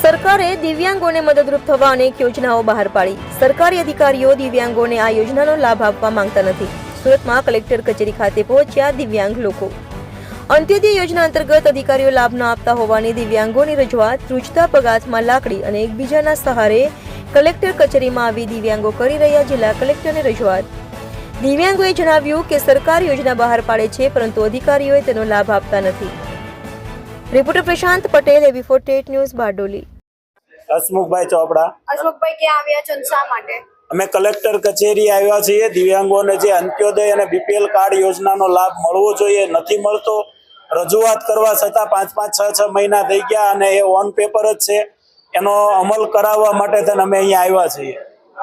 સરકારે દિવ્યાંગોને મદદરૂપ થવા અનેક યોજનાઓ બહાર પાડી. સરકારી અધિકારીઓ દિવ્યાંગોને આ યોજનાનો લાભ આપવા માંગતા નથી. સુરતમાં કલેક્ટર કચેરી ખાતે પહોંચ્યા દિવ્યાંગ લોકો. અંત્યોદય યોજના અંતર્ગત અધિકારીઓ લાભ ન આપતા હોવાની દિવ્યાંગોની રજૂઆત રૂજતા પગાથમાં લાકડી અને એકબીજાના સહારે કલેક્ટર કચેરીમાં આવી દિવ્યાંગો કરી રહ્યા જિલ્લા કલેક્ટરને રજૂઆત. દિવ્યાંગોએ જણાવ્યું કે સરકાર યોજના બહાર પાડે છે, પરંતુ અધિકારીઓએ તેનો લાભ આપતા નથી. રિપોર્ટર પ્રશાંત પટેલ એબી ફોર્ટેટ ન્યૂઝ બારડોલી. હસમુખભાઈ ચોપડા. હસમુખભાઈ ક્યાં આવ્યા છો શા માટે? અમે કલેક્ટર કચેરી આવ્યા છીએ. દિવ્યાંગોને જે અંત્યોદય અને બીપીએલ કાર્ડ યોજનાનો લાભ મળવો જોઈએ નથી મળતો. રજૂઆત કરવા છતાં પાંચ પાંચ છ છ મહિના થઈ ગયા અને એ ઓન પેપર જ છે. એનો અમલ કરાવવા માટે અમે અહીંયા આવ્યા છીએ.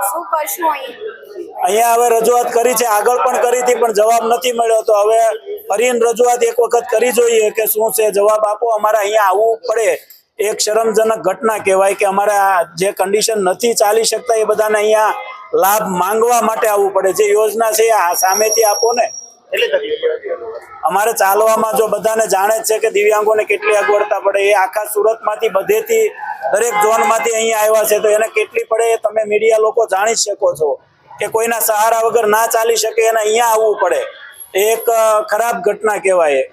શું કરશું અહીંયા અહીંયા હવે રજૂઆત કરી છે, આગળ પણ કરી હતી, પણ જવાબ નથી મળ્યો. તો હવે ફરીને રજૂઆત એક વખત કરી જોઈએ કે શું છે, જવાબ આપો. અમારે અહીંયા આવવું પડે. એક શરમજનક ઘટના કહેવાય કે અમારે આ જે કન્ડિશન નથી ચાલી શકતા, એ બધાને અહીંયા લાભ માંગવા માટે આવવું પડે. જે યોજના છે, આ સામેથી આપો ને. અમારે ચાલવામાં જો બધાને જાણે જ છે કે દિવ્યાંગોને કેટલી અગવડતા પડે, એ આખા સુરતમાંથી બધેથી દરેક ઝોનમાંથી અહીંયા આવ્યા છે, તો એને કેટલી પડે એ તમે મીડિયા લોકો જાણી શકો છો કે કોઈના સહારા વગર ના ચાલી શકે એને અહીંયા આવવું પડે. એક ખરાબ ઘટના કહેવાય